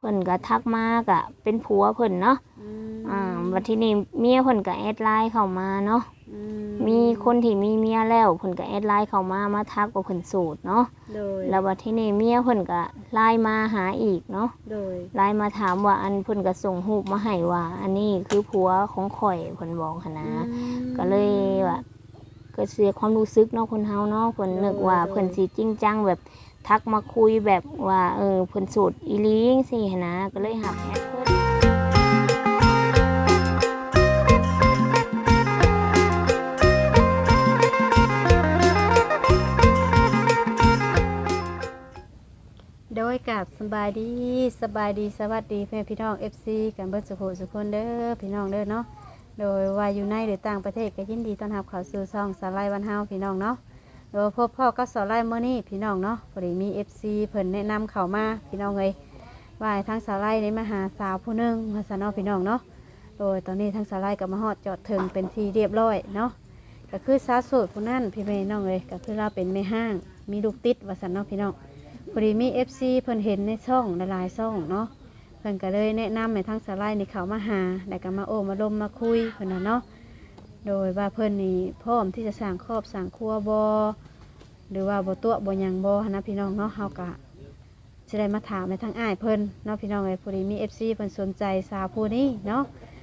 เพิ่นก็ทักมาก็เป็นผัวเพิ่นเนาะอืมอ่าบัดทีนี้เมียเพิ่นก็แอดไลน์เข้ามาเนาะอืมีคนที่มีเมียแล้วเพิ่นก็แอดไลน์เข้ามามาทักว่าเพิ่นโสดเนาะโดยแล้วบัดทีนี้เมียเพิ่นก็ไลน์มาหาอีกเนาะโดยไลน์มาถามว่าอันเพิ่นก็ส่งรูปมาให้ว่า อันนี้คือผัวของข่อยเพิ่นบอกหั้นนะอืมก็เลยว่าก็เสียความรู้สึกเนาะคนเฮาเนาะเพิ่นนึกว่าโดยเพิ่นสิจริงจังแบบ ทักมาคุยแบบว่าเออเพิ่นโสดอีลีจังซี่นะก็เลยหับแอดเพิ่นโดยกับสบายดีสบายดีสวัสดีเพื่อนพี่น้อง FC กันเบิดสุขสุขคนเด้อพี่น้องเด้อเนาะโดยว่าอยู่ในหรือต่างประเทศก็ยินดีต้อนรับเข้าสู่ช่องสาไลวันเฮาพี่น้องเนาะ โดยพบพ่อก็สาไลเมื่อนี้พี่น้องเนาะพอดีมี FC เพิ่นแนะนำเข้ามาพี่น้องเลยว่าให้งสาไลได้มาหาสาวผู้หนึงมาสนอพี่น้องเนาะโดยตอนนี้ทางสาไลก็มาฮอดจอดถึงเป็นที่เรียบร้อยเนาะก็คือสาวโสดผู้นั้นพี่แม่น้องเลยก็คือเราเป็นแม่ห้าง มีลูกติดวาสันเนาะพี่น้องพอดีมี FC เพิ่นเห็นในช่องหลายๆช่องเนาะเพิ่นก็เลยแนะนำให้ทั้งสาไลในเขามาหาแล้วก็มาโอ้มาลมมาคุยเพิ่นน่ะเนาะ โดยว่าเพิ่นนี่พร้อมที่จะสร้างครอบสร้างครัวบ่หรือว่าบ่ตัวบ่หยังบ่หั้นนะพี่น้องเนาะเฮาก็สิได้มาถามในทางอ้ายเพิ่นเนาะพี่น้องเอ้ยพอดีมี FC เพิ่นสนใจสาวผู้นี้เนาะ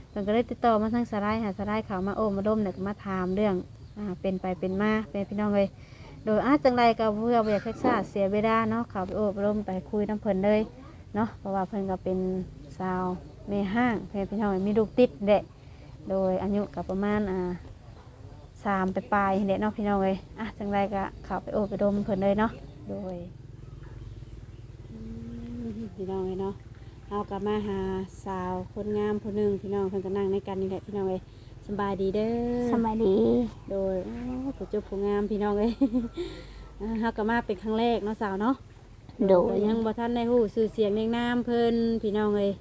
เพิ่นก็เลยติดต่อมาทางสาไลหาสาไลเขามาโอ้มาลมแล้วก็มาถามเรื่องอ่าเป็นไปเป็นมาเป็นพี่น้องเอ้ยโดยอาจังไรก็เพื่อบ่อยากให้ชาเสียเวลาเนาะเขาไปโอบรมไปคุยน้ำเพิ่นเลยเนาะเพราะว่าเพิ่นก็เป็นสาวแม่ห้างเพิ่นพี่น้องมีลูกติดเด็ โดยอายุก็ประมาณอ่าสามไปปลายๆเด็เนาะพี่น้องเลยอะจังไรก็เขาไปโอบไปดมเพิ่นเลยเนาะโดยอืมพี่น้องเลยเนาะเอากลับมาหาสาวคนงามคนหนึ่งพี่น้องเพิ่นก็นั่งในกันนี่แหละพี่น้องเลยสำบายดีเด้อ สบายดี โดยโอ้ผู้เจบผู้งามพี่น้องเอ้ย อ่าเฮาก็มาเป็นครั้งแรกเนาะสาวเนาะโดยแต่ยังบ่ทันได้ฮู้ชื่อเสียงเรียงนามเพิ่นพี่น้องเอ้ย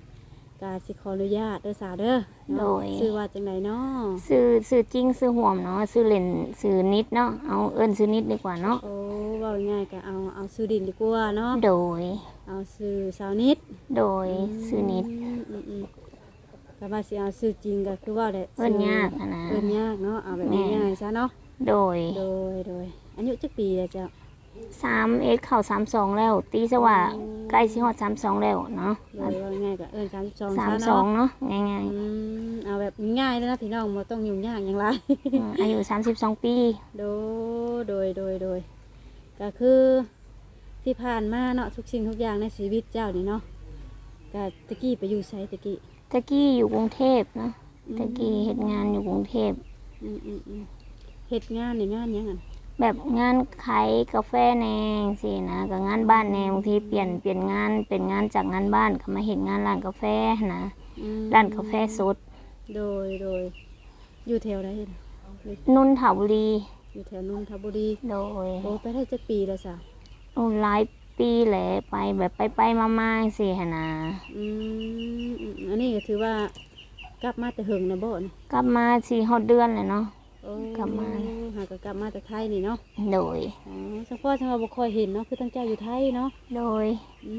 กาสิขออนุญาตเด้อสาวเด้อ โดเนาะยชื่อว่าจังไดเนาะซื้อซื้อจริงซื้อห่วมเนาะซื้อเล่นซื้อนิดเนาะเอาเอิ้นซื้อนิดดีกว่าเนาะโอ้เว้าง่ายๆก็เอาเอาชื่อดินดีกว่าเนาะโดย เอาชื่อสาวนิดโดยซื้อนิดอืมอืมๆก็ว่าสิเอาชื่อจริงก็คือว่าแหละเอิ้นยากอะนะ เอิ้นยากเนาะเอาแบบแม่ ง่ายๆซะเนาะโดย โดยโดยอายุจักปีแล้วเจ้า สามเอ็ดเข้าสามสองแล้ว ตีซะว่าใกล้สิฮอดสามสองแล้วเนาะโดยว่าง่ายๆก็เอิ้น32สามซะสองเนาะเนาะง่ายอืมเอาแบบง่ายๆเลยนะพี่น้องบ่ต้องยุ่งยากอย่างไรๆอืมอายุสามสิบสองปีโดยโดยโดยโดยก็คือที่ผ่านมาเนาะทุกสิ่งทุกอย่างในชีวิตเจ้านี่เนาะก็ตะกี้ไปอยู่ไสตะกี้ตะกี้อยู่กรุงเทพเนาะตะกี้เฮ็ดงานอยู่กรุงเทพอืมอืมอืมเฮ็ดงานในงานหยังอะ แบบงานขายกาแฟแนงสินะกับงานบ้านแนงบางทีเปลี่ยนเปลี่ยนงานเป็นงานจากงานบ้านก็มาเห็นงานร้านกาแฟนะอืมร้านกาแฟสดโดยโดยอยู่แถวใดน่ะนนทบุรีอยู่แถวนนทบุรีโดยโอ้ไปได้จักปีแล้วสะโอ้หลายปีแหละไปแบบไปไปมามาๆสิหนนะอืมอืมอันนี้ก็ถือว่ากลับมาแต่หึงนะบ่นี่กลับมาสี่หดเดือนเลยเนาะโอ้ กลับมาหาก็กลับมาแต่ไทยนี่เนาะโดย อ๋อเฉพาะจังหวัดบ่ค่อยเห็นเนาะคือตั้งใจอยู่ไทยเนาะโดย อื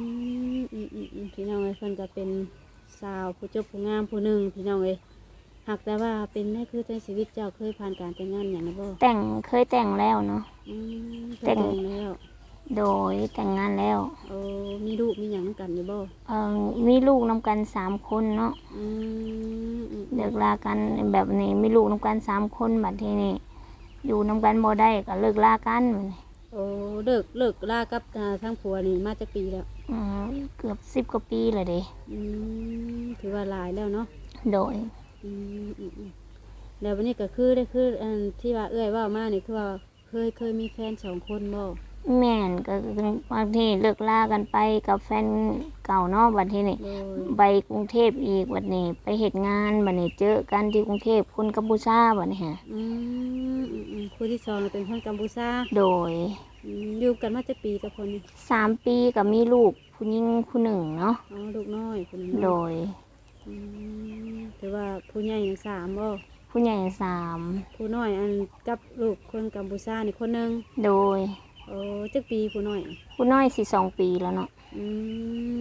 มอืมอืมอืมพี่น้องเอ้ยเพิ่นก็เป็นสาวผู้จบผู้งามผู้หนึ่งพี่น้องเอ้ยหากแต่ว่าเป็นได้คือในชีวิตเจ้าเคยผ่านการแต่งงานอย่างนั้นบ่แต่งเคยแต่งแล้วเนาะ อืมเคยแต่แต่ง งแล้ว โดยแต่งงานแล้ว โอ้มีลูกมีหยังนำกันอยู่บ่เออมีลูกนำกันสามคนเนาะอืมอืมเลิกลากันแบบนี้มีลูกนำกันสามคนบัดทีนี้อยู่นำกันบ่ได้ก็เลิกลากันบัดนี้โอ้เลิกเลิกลากับอ่าทั้งผัวนี่มาจักปีแล้ว อืมเกือบสิบกว่าปีเลยเด้อืมถือว่าหลายแล้วเนาะโดย อืมอืมอืมแล้ววันนี้ก็คือได้คืออันที่ว่าเอ้อยเว่ามานี่คือว่าเคยเคยมีแฟนสองคนบ่ แม่นก็บางทีเลิกลากันไปกับแฟนเก่าเนาะบัดทีนี้โดยไปกรุงเทพอีกบัดนี้ไปเหตุงานบัดนี้เจอกันที่กรุงเทพคนกัมพูชาบัดนี้ฮะอืมอืมอืมคู่ที่สองเป็นคนกัมพูชาโดยอืมอยู่กันมาจะปีกับคนนี้สามปีกับมีลูกผู้หญิงผู้หนึ่งเนาะอ๋อลูกน้อยคนนี้โดเนาะยอืมถือว่าผู้ใหญ่นี่สามบ่ผู้ใหญ่สามผู้น้อยอันกับลูกคนกัมพูชานี่คนหนึงโดย โอ้จักปีผู้น้อยผู้น้อยสิสองปีแล้วเนาะออื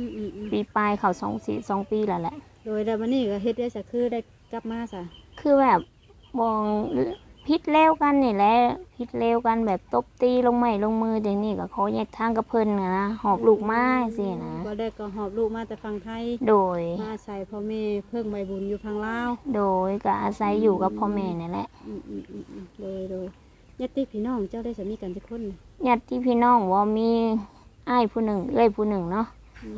มอืมอืมปีปลายเขาสองสี่สองปีแล้วแหละ โดยแต่วันนี้ก็เฮ็ดได้สักคือได้กลับมาซะคือแบบมองพิษเลวกันนี่แหละพิษเลวกันแบบตบตีลงไม้ลงมืออย่างนี้ก็เขาแยกทางกับเพิ่นน่ะนะหอบลูกมาสินะบ่ได้ก็หอบลูกมาแต่ฝั่งไทยโดย มาอาศัยพ่อแม่เพิ่งใบบุญอยู่ฝั่งลาวโดยก็อาศัยอยู่กับพ่อแม่นี่แหละ อืมอืมอืมอืมโดยโดย ญาติพี่น้องเจ้าได้สามีกันจักคนน่ะญาติพี่น้องว่ามีอ้ายผู้หนึ่งเอ้ยผู้หนึ่งเนาะอื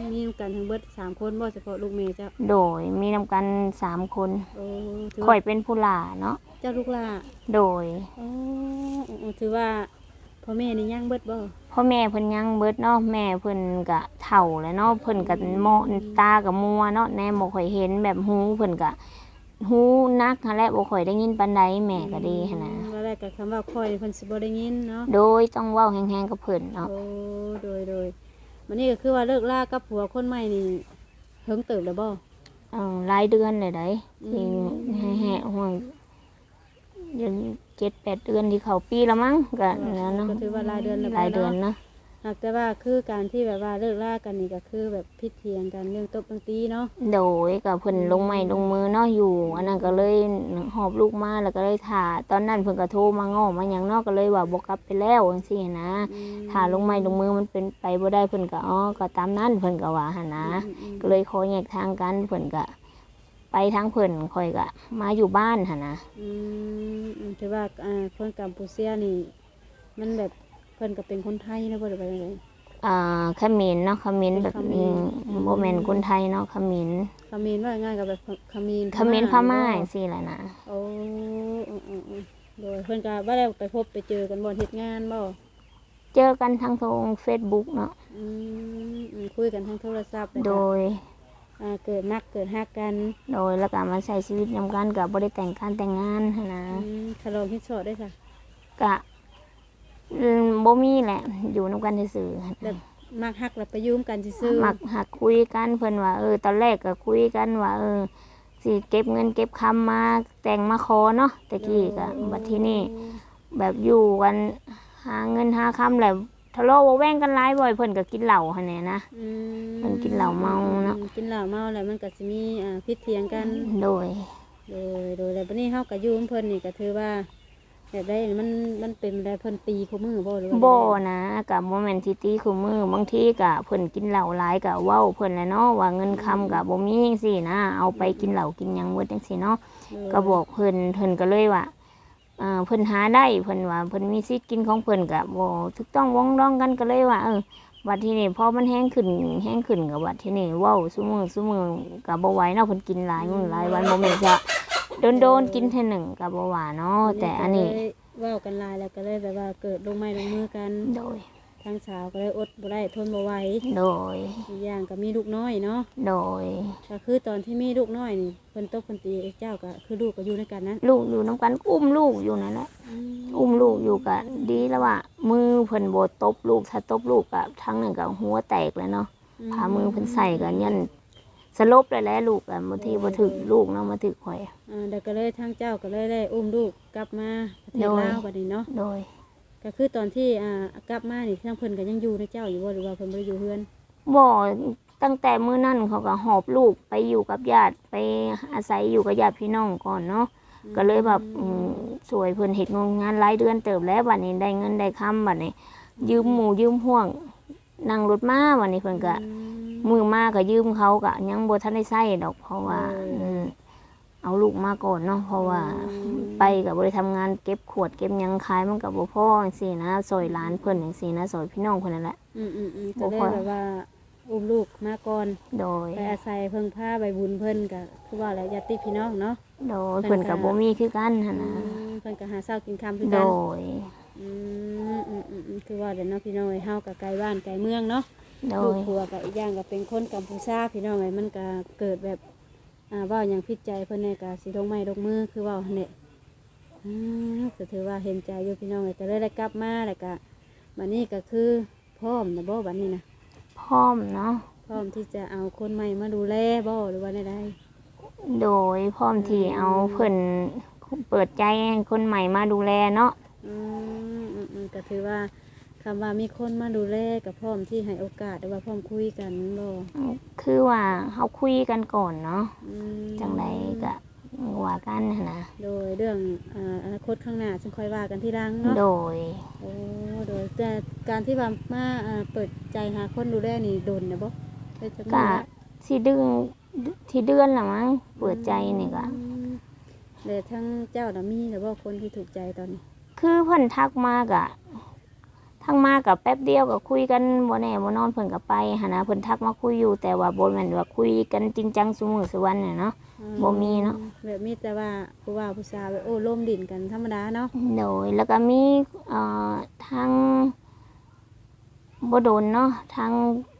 มมีกันทั้งเบิดสามคนบ่เฉพาะลูกเมย์เจ้าโดยมีนำกันสามคนโอ้ถือข่อว่ายเป็นผู้หลาเนาะเจ้าลูกหล่าโดยโอ้โอ้โอ้ถือว่าพ่อแม่นี่ย่างเบิดบ่พ่อแม่เพิ่นยังเบิดเนาะแม่เพิ่นก็เฒ่าแล้วเนาะเพิ่นก็มอตากับมัวเนาะแน่บ่ค่อยเห็นแบบหูเพิ่นก็หูนักหั้นแหละบ่ค่อยได้ยินปานใดแม่ก็ดีหันนะ อืมแล้วแร กก็คำว่าค่อยนี่เพิ่นสิบ่ได้ยินเนาะโดยต้องเว้าแฮงๆกับเพิ่นเนาะโอ้โดยโดยมันนี่ก็คือว่าเลิกลากับผัวคนใหม่นี่เพิ่งเติบแล้วบ่เออหลายเดือนเลยได้อืที่มแห่ๆห่วงยัง7-8เดือนที่เข้าปีแล้วมั้งก็นั่นเนาะก็ถือว่าหลายเดือนแล้วหลายเดือนเนาะ หากแต่ว่าคือการที่แบบว่าเลิกลากันนี่ก็คือแบบพิดเทียงกันเรื่องตบตั้งตีเนาะโดยกับเพิ่นลงไม้ลงมือเนาะอยู่ อันนั้นก็เลยหอบลูกมาแล้วก็เลยถ่าตอนนั้นเพิ่นก็โทรมาง้อมาหยังเนอกก็เลยว่าบ่กลับไปแล้วจังซี่นะอืมถ่าลงไม้ลงมือมันเป็นไปบ่ได้เพิ่นก็อ๋อก็ตามนั้นเพิ่นก็ว่าหั่นนะอืมอืมก็เลยขอแยกทางกันเพิ่นก็ไปทางเพิ่นค่อยก็มาอยู่บ้านหั่นนะอืมอืมถือว่าอ่าคนกัมพูเซียนี่มันแบบ เพิ่นก็เป็นคนไทยนะบ่ได้ไปไหนอ่าเขมรเนาะเขมรแบบเขมรอืมบ่แม่นคนไทยเนาะเขมรคามีนว่าง่ายกับแบบคามีนเขมรพม่าจังซี่แหละนะโอ้อืมอืมอืมโดยเพิ่นก็บ่ได้ไปพบไปเจอกันบ่เฮ็ดงานบ่เจอกันทางโทร Facebook เนาะอืมอืมคุยกันทางโทรศัพท์เลยโดค่ะยอ่าเกิดนักเกิดฮักกัน โดยแล้วก็มาใช้ชีวิตนำกันกับบริแต่งการแต่งงานหั้นนะอืมคารองฮิตสอดได้ค่ะกะ อืมบ่มีแหละ อยู่นำกันซื่อแบบมักฮักแล้วไปยืมกันซื่อๆมักหักคุยกันเพิ่นว่าเออตอนแรกก็คุยกันว่าเออสิเก็บเงินเก็บคำมาแต่งมาขอเนาะแต่กี้ก็บัดที่นี่แบบอยู่กันหาเงินหาคำแล้วทะเลาะเว้าแว้งกันหลายบ่อยเพิ่นก็กินเหล้าหั่นแหละนะ อืมเพิ่นกินเหล้าเมาเนาะอืมกินเหล้าเมาแล้วมันก็สิมีอ่าพิษเถียงกัน โดย โดยโดยแล้วบัดนี้เฮาก็อยู่กับเพิ่นนี่ก็ถือว่า แบบได้มันมันเป็นได้เพิ่นตีคู่มือบ่หรือว่าบ่นะกับโมเมนต์ที่ตีคือมือบางทีก็เพิ่นกินเหล้าหลายก็เว้าเพิ่นแหละเนาะว่าเงินคำก็บ่มีจังซี่นะ เอาไปกินเหล้ากินหยังเบิดจังซี่เนาะโดยก็บอกเพิ่นเพิ่นก็เลยว่าเอ่อเพิ่นหาได้เพิ่นว่าเพิ่นมีสิทธิ์กินของเพิ่นก็บ่ถูกต้องวงร้องกันก็เลยว่าเออบัดทีนี้พอมันแห้งขึ้นแห้งขึ้นก็บัดทีนี้เว้าซุมื้อซุมื้อก็บ่ไหวเนาะเพิ่นกินหลายมื้อหลายวันบ่แม่นจะ โดนๆกินเทื่อหนึ่งก็บ่ว่าเนาะแต่อันนี้ก็เลยเว้ากันหลายแล้วก็เลยแบบว่าเกิดลงไม้ลงมือกันโดย ทางสาวก็เลยอดบ่ได้ทนบ่ไหวโดย อีกอย่างก็มีลูกน้อยเนาะโดย ก็คือตอนที่มีลูกน้อยนี่เพิ่นตบเพิ่นตีเจ้าก็คือลูกก็อยู่ในกันนั้นลูกอยู่น้ำกันอุ้มลูกอยู่นั่นแหละอุ้มลูกอยู่กันดีแล้วว่า มือเพิ่นโบตบลูกถ้าตบลูกกับทั้งหนึ่งกับหัวแตกเลยเนาะพามือเพิ่นใส่กันยัน สลบเลยแหล้วลูกอะบางทีบ่ถึกลูกเนาะมาถึกข่อย อ่าเดี๋ยวก็เลยทางเจ้าก็เลยได้อุ้มลูกกลับมาประเทศโดยลาวบัดนี้เนาะโดยก็คือตอนที่อ่ากลับมานี่ทางเพิ่นก็ยังอยู่ในเจ้าอยู่บ่หรือว่าเพิ่นบ่ได้อยู่เฮือนบ่ตั้งแต่มื้อนั้นเขาก็หอบลูกไปอยู่กับญาติไปอาศัยอยู่กับญาติพี่น้องก่อนเนาะก็เลยแบบอืมสวยเพิ่นเฮ็ดงานรายเดือนเติบแล้วบัดนี้ได้เงินได้ค้ำบัดนี้ ยืมหมู่ยืมห่วงนั่งรถมาบัดนี้เพิ่นก็ อืม มือมาก็ยืมเขาก็ยังบ่ทันได้ใช้ดอก เพราะว่าเอออือืมเอาลูกมาก่อนเนาะเพราะว่าอืมไปก็บ่ได้ทำงานเก็บขวดเก็บหยังขายมันก็บ่พอจังซี่นะซอยหลานเพิ่นจังซี่นะซอยพี่น้องเพิ่นนั่นแหละ อืมอืมอืมบ่ก็เลยค่อย แบบว่าอุ้มลูกมาก่อนโดย ไปอาศัยเพิ่งพาใบบุญเพิ่นก็คือว่าอะไรญาติพี่น้องเนาะ โดยเพิ่นก็บ่มีคือกันหั่นอืนะมเพิ่นก็หาเช้ากินค่ำคือโดกันยอืมอืมอืมอืมคือว่าเดี๋ยวเนาะพี่น้องไอ้เฮากับไกลบ้านไกลเมืองเนาะ โดลูกยผัวกับอีกอย่างก็เป็นคนกัมพูชาพี่น้องไอ้มันก็เกิดแบบอ่าเว่าอย่างพิดใจเพิ่นเนี่ยก็สิลงไม้ลงมือคือเว่าหั่นแหละอืมก็ถือว่าเห็นใจอยู่พี่น้องไอ้ก็เลยได้กลับมาแล้วก็บัดนี้ก็คือพร้อมนะบ่บัดนี้นะพร้อมเนาะพร้อมที่จะเอาคนใหม่มาดูแลบ่หรือว่าใดโดยพร้อมที่เอาเพิ่นเปิดใจให้คนใหม่มาดูแลเนาะ ๆอืมอืมอืมก็ถือว่า คคำว่ามีคนมาดูแลกับพร้อมที่ให้โอกาสหรือว่าพร้อมคุยกันบ่คือว่าเฮาคุยกันก่อนเนาะอืมจังไดก็ว่ากันหั้นนะโดยเรื่องอ่าอนาคตข้างหน้าจึงค่อยว่ากันที่รังเนาะโดยโอ้โดยแต่การที่ว่ามาอ่าเปิดใจหาคนดูแลนี่โดนนะบ่ได้จักก็มื้อละสิดึงที่เดือนละมั้งเปิดใจนี่ก็ อืมแล้วทั้งเจ้าน่ะมีหรือว่าคนที่ถูกใจตอนนี้ คือเพิ่นทักมากะ ทักมากับแป๊บเดียวก็คุยกันบ่แน่บ่นอนเพิ่นก็ไปหันนะเพิ่นทักมาคุยอยู่แต่ว่าบ่แม่นว่าคุยกันจริงจังซุมื้อซุวันน่ะเนาะ อืบ่มีเนาะ แบบมีแต่ว่าผู้ว่าผู้สาวแบบโอ้ล่มดินกันธรรมดาเนาะโดยแล้วก็มีเอ่อทางบ่โดนเนาะทาง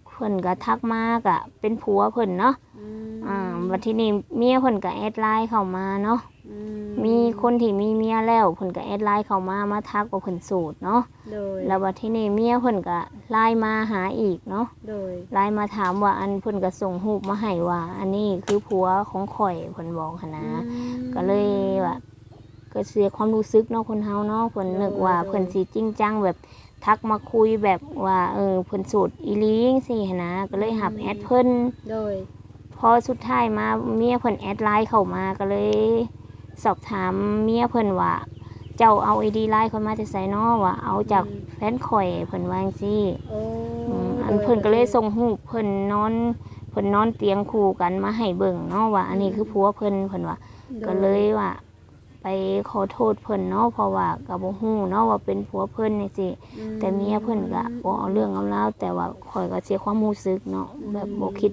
เพิ่นก็ทักมาก็เป็นผัวเพิ่นเนาะอืมอ่าบัดทีนี้เมียเพิ่นก็แอดไลน์เข้ามาเนาะอืมี คนที่มีเมียแล้วเพิ่นก็แอดไลน์เข้ามามาทักว่าเพิ่นโสดเนาะโดย แล้วบัดทีนี้เมียเพิ่นก็ไลน์มาหาอีกเนาะโดย ไลน์มาถามว่าอันเพิ่นก็ส่งรูปมาให้ว่า อันนี้คือผัวของข่อยเพิ่นบอกหันนะอืมก็เลยว่าก็เสียความรู้สึกเนาะคนเฮาเนาะเพิ่นนึกว่าโดยเพิ่นสิจริงจังแบบทักมาคุยแบบว่าเออเพิ่นโสดอีหลีจังซี่หันนะก็เลยหับแอดเพิ่น โดย พอสุดท้ายมาเมียเพิ่นแอดไลน์เข้ามาก็เลย สอบถามเมียเพิ่นว่า เจ้าเอาไอดีไลน์เข้ามาแต่ไสเนาะว่าเอาจากแฟนข่อยเพิ่นว่าจังซี่โอ้อืมอันเพิ่นก็เลยส่งรูปเพิ่นนอนเพิ่นนอนเตียงคู่กันมาให้เบิ่งเนาะว่า อันนี้คือผัวเพิ่นเพิ่นว่า โดก็เลยว่า ไปขอโทษเพิ่นเนาะเพราะว่าก็บ่ฮู้เนาะว่าเป็นผัวเพิ่นนี่สิอืแต่เมียเพิ่นก็บ่เอาเรื่องเอาราวแต่ว่าข่อยก็เสียความรู้สึกเนาะแบบบ่คิด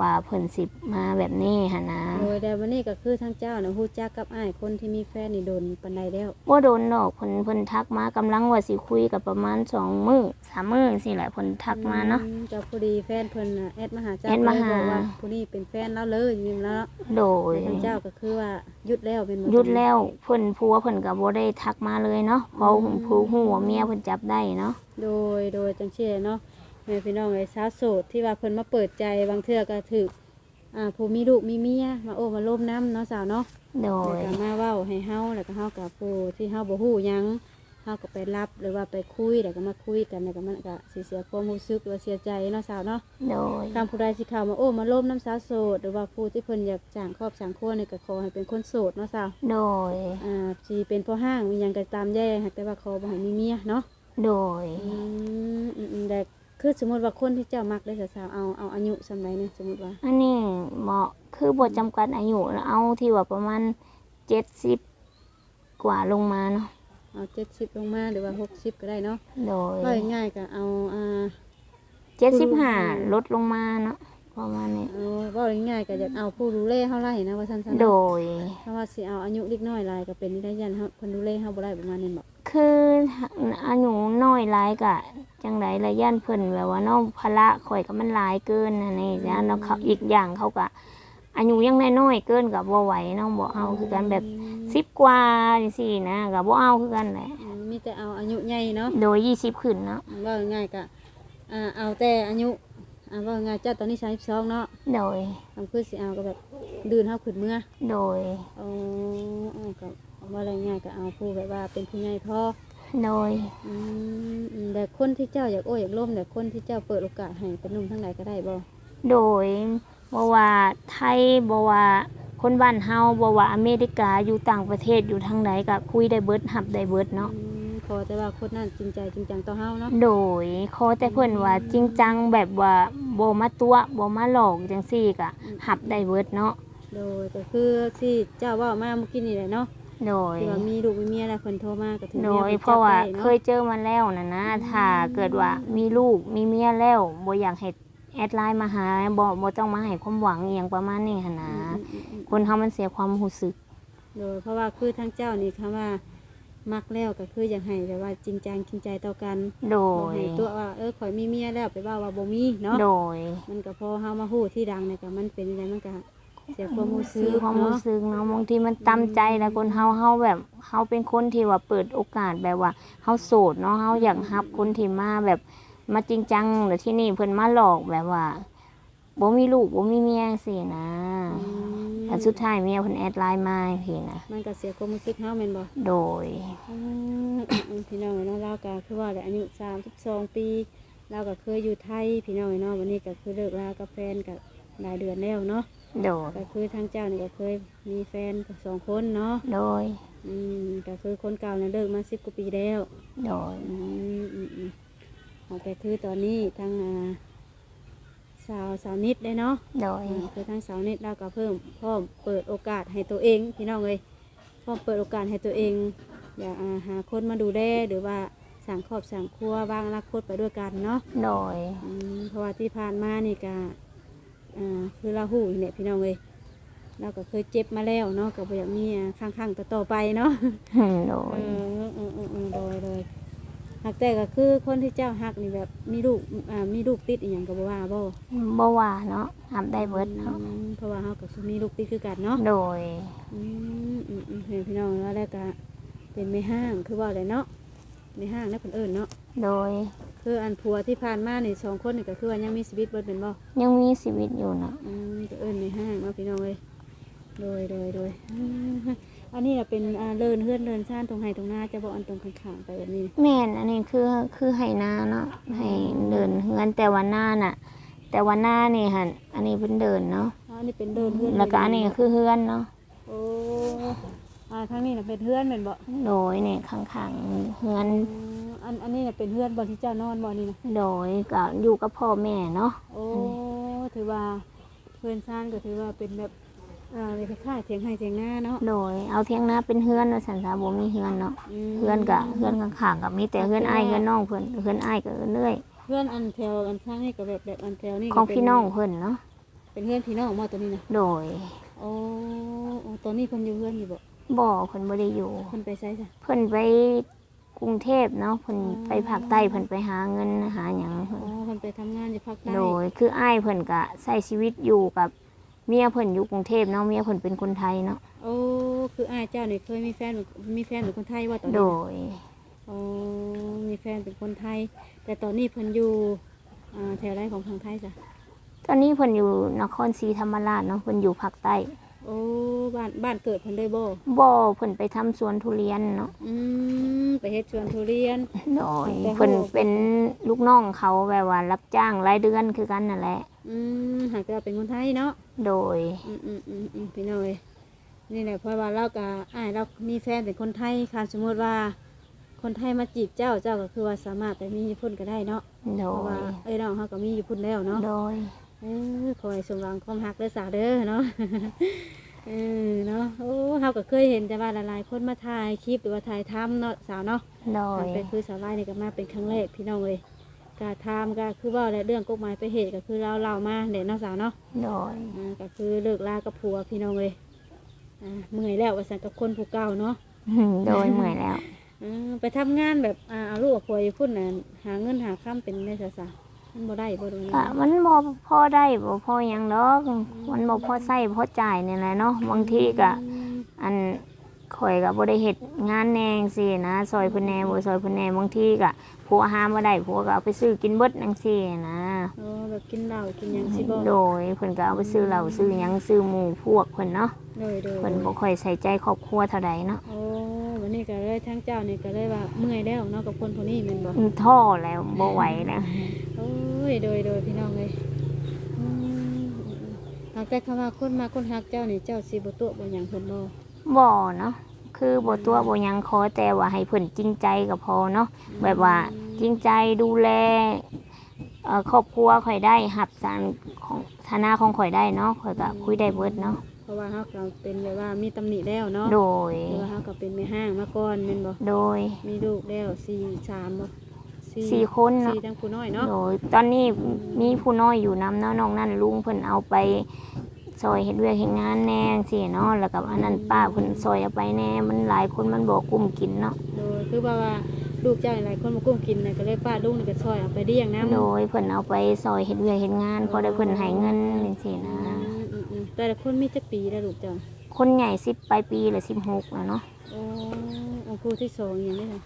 ว่าเพิ่นสิมาแบบนี้หั่นนะโดยแต่วันนี้ก็คือทั้งเจ้าน่ะฮู้จักกับอ้ายคนที่มีแฟนนี่โดนปานใดแล้วบ่โดนดอกเพิ่นเพิ่นทักมากำลังว่าสิคุยกับประมาณสองมื้อสามมื้อสิแหละเพิ่นทักมาเนาะอืเจ้าพอดีแฟนเพิ่นน่ะแอดมาหาเจ้าแอดมาหา เลยบอกว่าผู้นี้เป็นแฟนเราเลยจริงๆแล้วโดย แต่ทั้งเจ้าก็คือว่าหยุดแล้วเป็นบ่หยุดแล้วเพิ่นผัวเพิ่นก็บ่ได้ทักมาเลยเนาะเพราะผู้ฮู้ว่าเมียเพิ่นจับได้เนาะโดยโดยจังเช่เนาะ แม่พี่น้องไอ้สาวโสดที่ว่าเพิ่นมาเปิดใจบางเทื่อก็ถึกอ่าผู้มีลูกมีเมียมาโอ้มาล้มน้ำเนาะสาวเนาะโดแล้วยก็มาเว้าให้เฮาแล้วก็เฮากับผู้ที่เฮาบ่ฮู้หยังเฮาก็ไปรับหรือว่าไปคุยแล้วก็มาคุยกันแล้วก็มันก็สิเสียความรู้สึกหรือว่าเสียใจเนาะสาวเนาะ โดยคำผู้ใดสิเข้ามาโอ้มาล้มน้ำสาวโสด หรือว่าผู้ที่เพิ่นอยากจ้างครอบจ้างครัวนี่ก็ขอให้เป็นคนโสดเนาะสาวโดย อ่าสิเป็นพ่อห้างมีหยังก็ตามแย่หากแต่ว่าขอบ่ให้มีเมียเนาะโดย อืมอืมอืมแต่ คือสมมติว่าคนที่เจ้ามักได้สาวๆเอาเอาอายุสำไรเนี่ยสมมติว่า อันนี้เหมาะคือบทจำกัดอายุแล้วเอาที่ว่าประมาณ70กว่าลงมาเนาะเอาเจ็ดสิบลงมาหรือว่าหกสิบก็ได้เนาะโดยก็ง่ายๆก็เอาอ่า75ลดลงมาเนาะ ประมาณนี้เอาว่าง่ายๆก็อยากเอาผู้ดูแลเฮาไล่นะว่าซั่นๆโดเนาะยถ้าว่าสิเอาอายุเล็กน้อยหลายก็เป็นได้ยันเฮาเพิ่นดูแลเฮาบ่ได้ประมาณนี้บ่คืออายุน้อยหลายกะ จังไดระย่านเพิ่นแบบว่าเน้องภาระข่อยก็มันหลายเกินนะนี่จ้ะแล้วเขาอีกอย่างเขาก็อายุยังน้อยๆเกินกับบ่ไหวเน้องบ่เอาคือกันแบบสิบกว่าจังซี่นะก็บ่เอาคือกันแหละอืมมีแต่เอาอายุใหญ่เนาะโดยยี่สิบขึ้นเนาะว่าง่ายๆก็อ่าเอาแต่อายุ อ่าว่าง่ายเจ้าตอนนี้32เนาะโดยทำคือสิเอาก็แบบดื่นเฮาขึ้นเมื่อโดย เอาเอาก็ว่าอะไรง่ายก็เอาผู้แบบว่าเป็นผู้ใหญ่พ่อโดย อืมอืมแต่คนที่เจ้าอยากโอ้อยากล้มแต่คนที่เจ้าเปิดโอกาสให้เป็นหนุ่มทั้งหลายก็ได้บ่โดยบ่ว่าไทยบ่ว่าคนบ้านเฮาบ่ว่าอเมริกาอยู่ต่างประเทศอยู่ทางใดก็คุยได้เบิดหับได้เบิดเนาะอืมข อแต่ว่าคนนั้นจริงใจจริงจังต่อเฮาเนาะโดยขอแต่เพิ่นว่าจริงจังแบบว่าบ่มาตัวบ่มาหลอกจังซี่ก็หับได้เบิดเนาะโดยก็คือที่เจ้าเว่ามาเมื่อกี้นี่แหละเนาะโดยที่ว่ามีลูกมีเมียแล้วเพิ่นโทรมาก็ถึงโดเมียยพิ่นเพราะว่าจับได้เคเนาะยเจอมาแล้วนะนะถ้าเกิดว่ามีลูกมีเมียแล้วบ่อยากให้แอดไลน์มาหาบ่บ่ต้องมาให้ความหวังอหย่างประมาณนี้หั่นนะอืมอืมอืมคนเฮามันเสียความรู้สึกโดยเพราะว่าคือทั้งเจ้านี่คำว่า มักแล้วก็คืออยากให้แบบว่าจริงจังจริงใจต่อกันโดบ่ย ให้ตัวว่าเออข่อยมีเมียแล้วไปว่าว่าบ่มีเนาะโดยมันก็พอเฮามาฮู้ที่ดังเนี่ยก็มันเป็นอะไรมันก็เสียความรู้สึซื้กอความรู้เนาะสึกเนาะบางทีมันตำใจแล้วคนเฮาเฮาแบบเฮาเป็นคนที่ว่าเปิดโอกาสแบบว่าเฮาโสดเนาะเฮาอยากรับคนที่มาแบบมาจริงจังหรือที่นี่เพิ่นมาหลอกแบบว่า บ่มีลูกบ่มีเมียสินะอืมแต่สุดท้ายเมียเพิ่นแอดไลน์มาพี่นะมันก็เสียความรู้สึกเฮาแม่นบ่โดยอืมอืมพี่น้องเนาะเราก็คือว่าได้อายุ32ปีเราก็เคยอยู่ไทยพี่น้องเนาะวันนี้ก็คือเลิกลากับแฟนก็หลายเดือนแล้วเนาะโดยก็คือทางเจ้านี่ก็เคยมีแฟนก็สองคนเนาะโดยอืมก็คือคนเก่าเนี่ยเลิกมา10กว่าปีแล้วโดยอืมอืมอืมของแต่คือตอนนี้ทางอ่า สาวสาวนิดได้เนาะโดย อ่าคือทางสาวนิดเราก็เพิ่มพร้อมเปิดโอกาสให้ตัวเองพี่น้องเลยพร้อมเปิดโอกาสให้ตัวเอง อยากอ่าหาคนมาดูแลหรือว่าสั่งครอบสั่งครัววางอนาคตไปด้วยกันเนาะ โดย อืมเพราะว่าที่ผ่านมานี่ก็อ่าคือเราหูเนี่ยพี่น้องเลยเราก็เคยเจ็บมาแล้วเนาะก็บ่อยากมีอ่าข้างๆต่อๆไปเนาะโดเอยอเออเออเออโดยโดย หักแต่ก็คือคนที่เจ้าหักนี่แบบมีลูกอ่ามีลูกติดอีหยังก็บ่ว่าบ่บ่ว่าเนาะทำได้เบิดเนาะอืมเพราะว่าเฮาก็คือมีลูกติดคือกันเนาะโดย อืมอืมอืมเห็นพี่น้องแล้วแล้วก็เป็นแม่ห้างคือว่าอะไรเนาะแม่ห้างนะเพิ่นเอิ้นเนาะโดย คืออันผัวที่ผ่านมานี่สองคนนี่ก็คือว่ายังมีชีวิตเบิดเป็นบ่ ยังมีชีวิตอยู่เนาะอืมก็เอิ้นแม่ห้างเนาะพี่น้องเอ้ยโดยโดยโดย อืมอันนี้น่ะเป็นอ่าเลินเฮือนเลินซ่านตรงไห้ตรงหน้าจะบ่อันตรงข้างๆไปแบบนี้ แม่นอันนี้คือคือให้นาเนาะให้เดินเฮือนแต่วันหน้าน่ะ แต่วันหน้านี่หันอันนี้เพิ่นเดินเนาะอ๋ออันนี้เป็นเดินเฮือนแล้วก็อันนี้ก็คือเฮือนเนาะโอ้อ่าทางนี้น่ะเป็นเฮือนแม่นบ่โดยเนี่ยข้างๆเฮือนอืมอันอันนี้น่ะเป็นเฮือนบ่ที่เจ้านอนบ่นี่นะโดยก็อยู่กับพ่อแม่เนาะ โอ้ถือว่าเพื่อนซ่านก็ถือว่าเป็นแบบ อ่าคล้ายๆเถียงให้เถียงหน้าเนาะโดยเอาเทียงนาเป็นเฮือนว่าสันสาบ่มีเฮือนเนาะมเฮือนกะเฮือนข้างๆกับมีแต่เฮือนอ้ายเฮือนน้องเพิ่นเฮือนอ้ายก็เนื่อยเพื่อนอันแถวอันข้างนี่ก็แบบแบบอันแถวนี่ของก็เป็พี่น้องเพิ่นเนาะเป็นเพื่อนพี่น้องมาตัวนี้นะโดยโอ้โอ้ตอนนี้เพิ่นอยู่เพื่อนอยู่บ่บ่เพิ่นบ่ได้อยู่ เพิ่นไปไสจ้ะ เพิ่นไปกรุงเทพเนาะเพิ่นไปภาคใต้เพิ่นไปหาเงินหาหยังเพิ่อ๋อนเพิ่นไปทำงานอยู่ภาคใต้โดยคืออ้ายเพิ่นก็ใช้ชีวิตอยู่กับ เมียเพิ่นอยู่กรุงเทพเนาะเมียเพิ่นเป็นคนไทยเนาะโอ้คืออ้ายเจ้านี่เคยมีแฟนเป็นมีแฟนเป็นคนไทยว่าตอนโดนี้ยโอ้มีแฟนเป็นคนไทย แต่ตอนนี้เพิ่นอยู่อ่าแถวไรของทางไทยจ้ะตอนนี้เพิ่นอยู่นครศรีธรรมราชเนาะเพิ่นอยู่ภาคใต้โอ้บ้านบ้านเกิดเพิ่นเลยบ่บ่เพิ่นไปทำสวนทุเรียนเนาะอืมไปเฮ็ดสวนทุเรียน โดยแต่เพิ่นโหเป็นลูกน้องเขาแบบว่ารับจ้างรายเดือนคือกันนั่นแหละอืมหากจะเป็นคนไทยเนาะ โดย อืมอืมอืมอืมพี่น้อยนี่แหละเพราะว่าเราก็อ้ายเรามีแฟนเป็นคนไทยค่ะสมมติว่า คนไทยมาจีบเจ้าเจ้าก็คือว่าสามารถไปมีอยู่พุ่นก็ได้เนาะโดเพราะว่าย เอ้ยน้องเขาก็มีอยู่พุ่นแล้วเนาะ โดย เออคอยสมหวังความหักเด้อสาวเด้อเนาะ เออเนาะโอ้เขาก็เคยเห็นแต่ว่าหลายๆคนมาถ่ายคลิปหรือว่าถ่ายทำเนาะสาวเนาะโดหัยนไปคือสาวไล่นี่ก็มาเป็นครั้งแรกพี่น้องเลย กาทำก็คือว่าเรื่องกฎหมายไปเหตุก็คือเราเล่ามาเด็กน้องสาวเนาะโดยอ่าก็คือเลิกลากับผัวพี่น้องเลยอ่าเมื่อยแล้วว่าสันกับคนผู้เก่าเนาะโดยเมื่อยแล้วอ่าไปทำงานแบบอ่าเอาลูกกับผัวอยู่พุ่นน่ะหาเงินหาค้ำเป็นได้ซะซะมันบ่ได้บ่ดูนี่ก็มันบ่พอได้บ่พอหยังดอกมันบ่พอใช้พอจ่ายนี่แหละเนาะบางทีก็อัน ข่อยก็บ่ได้เฮ็ดงานแนงสินะซอยเพิ่นแหน่บ่ซอยเพิ่นแหน่บางทีก็ผัวหาบ่ได้ผัวก็เอาไปซื้อกินเบิดจังซี่นะโอ้แบบกินเหล้ากินหยังสิบ่โดยเพิ่นก็เอาไปซื้อเหล้าซื้อหยังซื้อหมู่พวกเพิ่นเนาะโดยโดยเพิ่นบ่ค่อยใส่ใจครอบครัวเท่าใดเนาะโอ้วันนี้ก็เลยทั้งเจ้านี่ก็เลยว่าเมื่อยแล้วเนาะกับคนผู้นี้แม่นบ่มันท้อแล้วบ่ไหวแล้วโอ้ยโดยโดยพี่น้องเลยอืมหากแต่คำว่าคนมาคนฮักเจ้านี่เจ้าสิบ่ตัวบ่หยังเพิ่นบ่ บ่เนาะคือบ่ตัวบ่หยังขอแต่ว่าให้เพิ่นจริงใจก็พอเนาะแบบว่าจริงใจดูแลเอ่อครอบครัวข่อยได้หับสารของฐานะของข่อยได้เนาะข่อยก็คุยได้เบิดเนาะเพราะว่าเฮาก็เป็นแบบว่ามีตำหนิแล้วเนาะโดย เพราะว่าเฮาก็เป็นแม่ห้างมาก่อนแม่นบ่โดยมีลูกแล้วสี่สามบ่สี่คนเนาะ สี่ทั้งผู้น้อยเนาะโดยตอนนี้มีผู้น้อยอยู่นำเนาะน้องนั่นลุงเพิ่นเอาไป ซอยเฮ็ดเวียกเฮ็ดงานแน่สิเนาะแล้วกับอันนั้นป้าเพิ่นซอยเอาไปแน่ มันหลายคนมันบ่กุ้มกินเนาะโดยคือว่าว่าลูกเจ้าหลายคนมากุ้มกินน่ะก็เลยป้าลุงนี่ก็ซอยเอาไปเลี้ยงนำโดยเพิ่นเอาไปซอยเฮ็ดเวียกเฮ็ดงานพอได้เพิ่นให้เงินจังซี่นะอืมๆแต่ละคนมีจักปีแล้วลูกเจ้าคนใหญ่10ปลายปีหรือ16แล้วเนาะโอ้เอาผู้ที่สองอย่างนี้ค่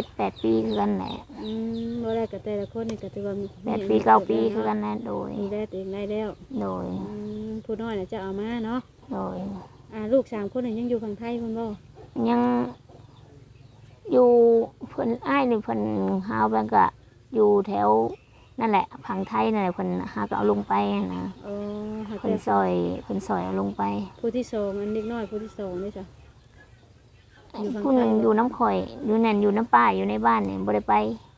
ะ7 8ปีคือกันแหละอืมบ่ได้กับแต่ละคนนี่ก็ถือว่ามี8ปี9ปีคือกันแหละโดย มีได้ตัวเองได้แล้วโดย อืมผู้น้อยน่ะจะเอามาเนาะโดย อ่าลูกสามคนน่ะยังอยู่ฝั่งไทยเพิ่นบ่ยังอยู่เพิ่นอ้ายนี่เพิ่นหาแล้วก็อยู่แถวนั่นแหละผังไทยนั่นแหละเพิ่นหาก็เอาลงไปนะอ๋อหากเพิ่นแต่ซอยเพิ่นซอยเอาลงไปผู้ที่สองอันเด็กน้อยผู้ที่สองนี่จ้ะ อยู่ฝั่งผู้หนึ่งไทยอยู่น้ำข่อย อยู่นั่นอยู่น้ำป้าอยู่ในบ้านเนี่ยบ่ได้ไป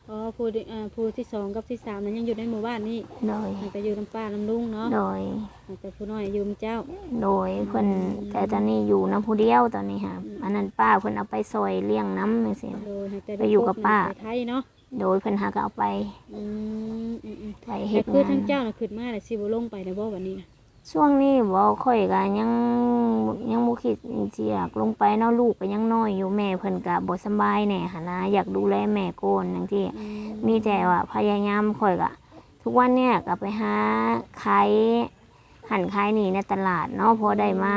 อ๋อผู้ที่อ่าผู้ที่สองกับที่สามนั้นยังอยู่ในหมู่บ้านนี่โดยมันก็อยู่ลำป้าลำลุงเนาะโดยแต่ผู้น้อยอยู่ลำเจ้า โดยเพิ่นแต่ตอนนี้อยู่น้ำผู้เดียวตอนนี้ค่ะอันนั้นป้าเพิ่นเอาไปซอยเลี้ยงน้ำจังซี่ โดยหากแต่ไปอยู่กับป้า ไปไทยเนาะโดยเพิ่นหาก็เอาไปอืมอืมอืมไปเฮ็แต่ดคืองาทั้งนเจ้าน่ะขึ้นมาแล้วสิบ่ลงไปแล้วบ่วันนี้น่ะ ช่วงนี้บ่ค่อยก็ยังยังบ่คิดสิอยากลงไปเนาะลูกก็ยังน้อยอยู่แม่เพิ่นก็บ่สำบายแหน่หั่นนะอยากดูแลแม่โกนจังซี่อืมีแต่ว่าพยายามค่อยก็ทุกวันเนี่ยก็ไปหาขายหันขายนี่ในตลาดเนาะพอได้มา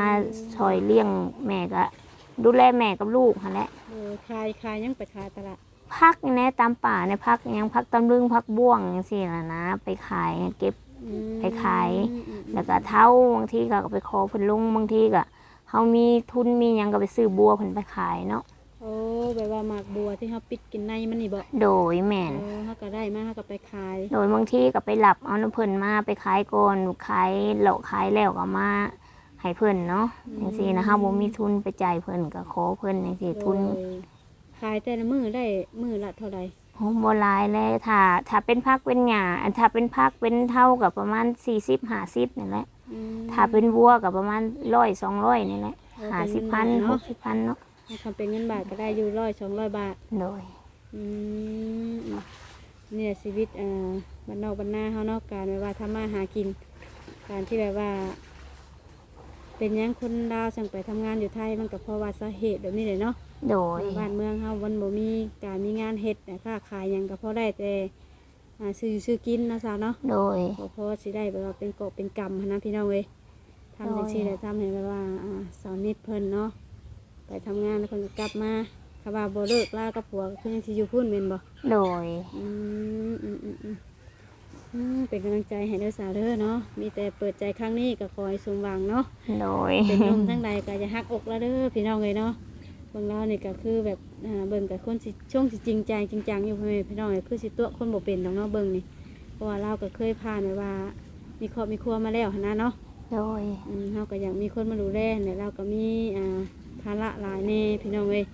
ซอยเลี้ยงแม่ก็ดูแลแม่กับลูกหั่นแหละเออคายคายยังไปขายตลาดพักในตามป่าในพักยังพักตำลึงพักบ่วงจังซี่ล่ะนะ ไปขายเก็บ อืมไปขายอืมอืมแล้วก็เท่าบางทีก็ไปขอเพิ่นลงบางทีก็เฮามีทุนมีหยังก็ไปซื้อบัวเพิ่นไปขายเนาะโอ้แบบว่าหมากบัวที่เขาปิดกินในมันนี่บ่โดยแม่นเออเขาก็ได้มาเขาก็ไปขาย โดยบางทีก็ไปหลับเอาน้ำเพิ่นมาไปขายก่อนขายเหลาขายแล้วก็มาให้เพิ่นเนาะจังซี่นะเฮาบ่มีทุนไปจ่ายเพิ่นก็ขอเพิ่นจังซี่ทุนโดยขายแต่ละมือได้มือละเท่าไหร่ โอ้บ่หลายเลยถ้าถ้าเป็นพักเป็นหญ้าอันถ้าเป็นพักเป็นเท่ากับประมาณ40 50นี่แหละอืมถ้าเป็นวัวก็ประมาณ100 200นี่แหละเออห้าเป็นสิบเงิพันบาทหเนาะกสิบพันเนาะถ้าเป็นเงินบาทก็ได้อยู่ร้อยสองร้อยบาทโดยอืมเนี่ยชีวิตเอ่อบ้านนอกบ้านนาเขาเนาะการแบบว่าทำมาหากิน การที่แบบว่า เป็นหยังคนดาวสั่งไปทำงานอยู่ไทยมันก็เพราะว่าสาเหตุแบบนี้เลยเนาะ โดย บ้านเมืองเฮาวันบ่มีการมีงานเฮ็ดแต่ค้าขายหยังก็พอได้แต่อ่าซื้ออยู่ซื้อกินเนาะสาวเนาะโดยบ่พอสิได้แบบว่าเป็นกอบเป็นกำหั้นนะพี่น้องเว้ยทำจังซี่แหละทำให้แบบว่าอ่าสาวนิดเพิ่นเนาะไปทำงานแล้วเพิ่นก็กลับมาถ้าว่าบ่เลิกลากับผัวก็คือยังสิอยู่พุ่นแม่นบ่ โดย อืมอืมอืมอืมอืมเป็นกำลังใจให้เด้อสาวเด้อเนาะ มีแต่เปิดใจครั้งนี้ก็ขอให้สมหวังเนาะ โดย เป็นหนมทั้งใดก็จะหักอกแล้วเด้อพี่น้องเลยเนาะเบิ่งเรานี่ก็คือแบบอ่าเบิ่งกับคนสิช่วงสิจริงใจจริงจังอยู่พ่อแม่พี่น้องเลยคือสิตัวคนบ่เป็นดอกเนาะเบิ่งนี่เพราะว่าเราก็เคยผ่านแบบว่า มีครอบมีครัวมาแล้วหั้นนะเนาะโดย อืมเราก็อยากมีคนมาดูแลเนี่ยเราก็มีอ่าภาระหลายแน่พี่น้องเลย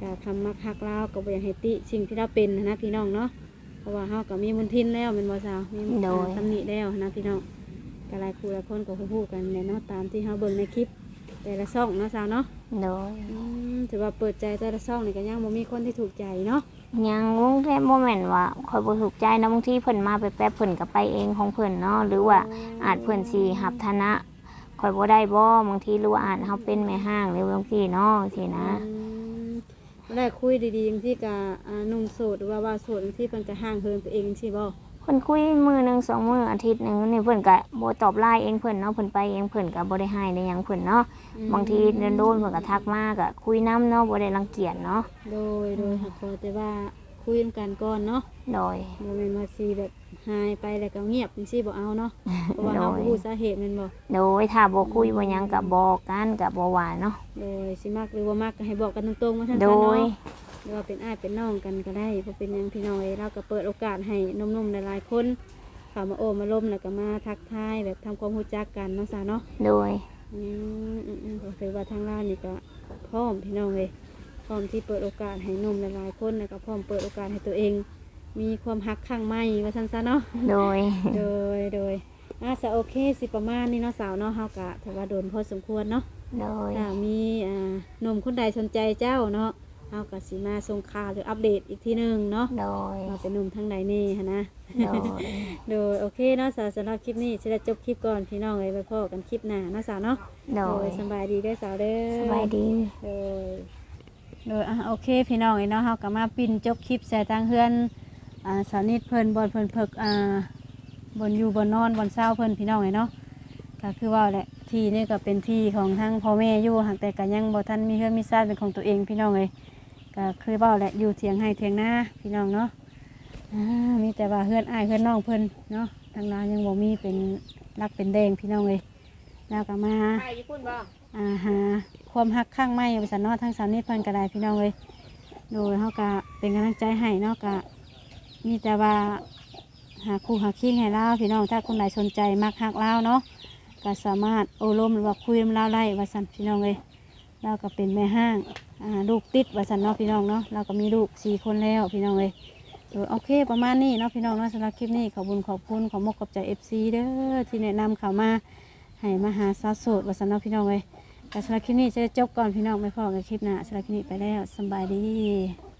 ก็คำมักฮักเราก็บ่อยากให้ติสิ่งที่เราเป็นหั้นนะพี่น้องเนาะเพราะว่าเราก็มีมนทินแล้วแมันบ่สาวมีอ่าตำหนิแล้วหั้นนะพี่น้องก็หลายคู่หลายคนก็พูดกันเนี่ยเนาะตามที่เราเบิ่งในคลิป แต่ละซ่องเนาะสาวเนาะโดยอืมถือว่าเปิดใจแต่ละซ่องนี่ก็ยังบ่มีคนที่ถูกใจเนาะยังงงแค่โมเมนต์ว่าคอยบ่ถูกใจนะบางทีเพิ่นมาไปแป๊บเพิ่นก็ไปเองของเพิ่นเนาะหรือว่าอาจเพิ่นสิหับฐานะคอยบ่ได้บ่บางทีหรือว่าอาจเฮาเป็นแม่ห้างหรือบางทีเนาะสินะ อืมแรกคุยดีๆอย่างที่กับอ่าหนุ่มโสดหรือว่าว่าโสดอย่างที่เพิ่นก็ห่างเหินตัวเองสิบ่ เพิ่นคุยมือหนึงสองมืออาทิตย์หนึงนี่เพิ่นก็บ่ตอบไลน์เองเพิ่นเนาะเพิ่นไปเองเพิ่นก็บ่ได้ให้ได้หยังเพิ่นเนาะอืมบางทีเดินโดนเพิ่นก็ทักมาก็คุยนํเนาะบ่ได้รังเกียจเนาะโดยโดยหากพอแต่ว่าคุยกันก่อนเนาะโดยบ่แม่นว่าสิแบบหายไปแล้วก็เงียบจังซี่บ่เอาเนาะเพราะว่าเราโดบ่ยรู้สาเหตุแม่นบ่โดยถ้าบ่คุยบ่หยังก็บอกกันก็บ่ว่าเนาะโดยสิมักหรือว่ามักก็ให้บอกกันตรงๆว่าซั่นๆโดเนาะย หรือว่าเป็นอ้ายเป็นน้องกันก็ได้เพราะเป็นหยังพี่น้องเอ้ยเราก็เปิดโอกาสให้หนุ่มๆหลายๆคนเข้ามาโอ้มาล้มแล้วก็มาทักทายแบบทำความรู้จักกันเนาะสาวเนาะ โดย อืมอืมอืมก็ถือว่าทางร้านนี่ก็พร้อมพี่น้องเลยพร้อมที่เปิดโอกาสให้หนุ่มหลายๆคนแล้วก็พร้อมเปิดโอกาสให้ตัวเอง มีความหักข้างไม่ว่าสั้นๆเนาะ โดย โดยโดยอะสะโอเคสิประมาณนี้เนาะสาวเนาะเฮากะถือว่าโดนพอสมควรเนาะโดย ถ้ามีอ่าหนุ่มคนใดสนใจเจ้าเนาะ เฮากะสิมาส่งข่าวหรืออัปเดตอีกทีหนึงเนาะโดย เราเป็นหนุ่มทางใดนี่หั้นนะ โดย โดยโอเคเนาะสาวสำหรับคลิปนี้จะได้จบคลิปก่อนพี่น้องเลยไปพ่อกันคลิปหน้าเนาะสาวเนาะโดโดยยสำบายดีเด้อสาวเด้อ สบายดี โดยโดยอะโอเคพี่น้องเนาะเฮาก็มาปิ่นจบคลิปใส่ทางเฮือนอ่าสาวนิดเพิ่นบอนเพิ่นเพิกอ่าบนอยู่บนนอนบนเศร้าเพิ่นพี่น้องเนาะก็คือว่าแหละที่นี่ก็เป็นที่ของทั้งพ่อแม่อยู่หากแต่ก็ยังบ่ทันมีเฮือนมีซ่านเป็นของตัวเองพี่น้องเลย ก็คือว่าแหละอยู่เถียงให้เถียงหน้าพี่น้องเนาะอ่ามีแต่ว่าเฮือนอ้ายเฮือนน้องเพิ่นเนาะทางร้านยังบ่มีเป็นรักเป็นแดงพี่น้องเลยโดแล้วก็มาไปญี่ปุ่นบ่อาหาความฮักข้างไม่บริษัทเนอทั้งสาวนิทเพิ่นก็ได้พี่น้องเลยโดยเขาก็เป็นกำลังใจให้เนาะก็มีแต่ว่าหาคู่หาคิงให้เล่าพี่น้องถ้าคนใดสนใจมักฮักเล่าเนาะก็สามารถโอลมหรือว่าคุยกับเล่าได้ว่าสันพี่น้องเลย เราก็เป็นแม่ห้างลูกติดว่าสันเนาะพี่น้องเนาะเราก็มีลูกสี่คนแล้วพี่น้องเลยโดยโอเคประมาณนี้เนาะพี่น้องเนาะสำหรับคลิปนี้ขอบุญขอบคุณขอมกขอบใจเอฟซีเด้อที่แนะนำเขามาให้มาหาสาโสดว่าสันเนาะพี่น้องเลยแต่สำหรับคลิปนี้จะจบก่อนพี่น้องไม่พอกับคลิปหน้าสำหรับคลิปนี้ไปแล้วสบายดี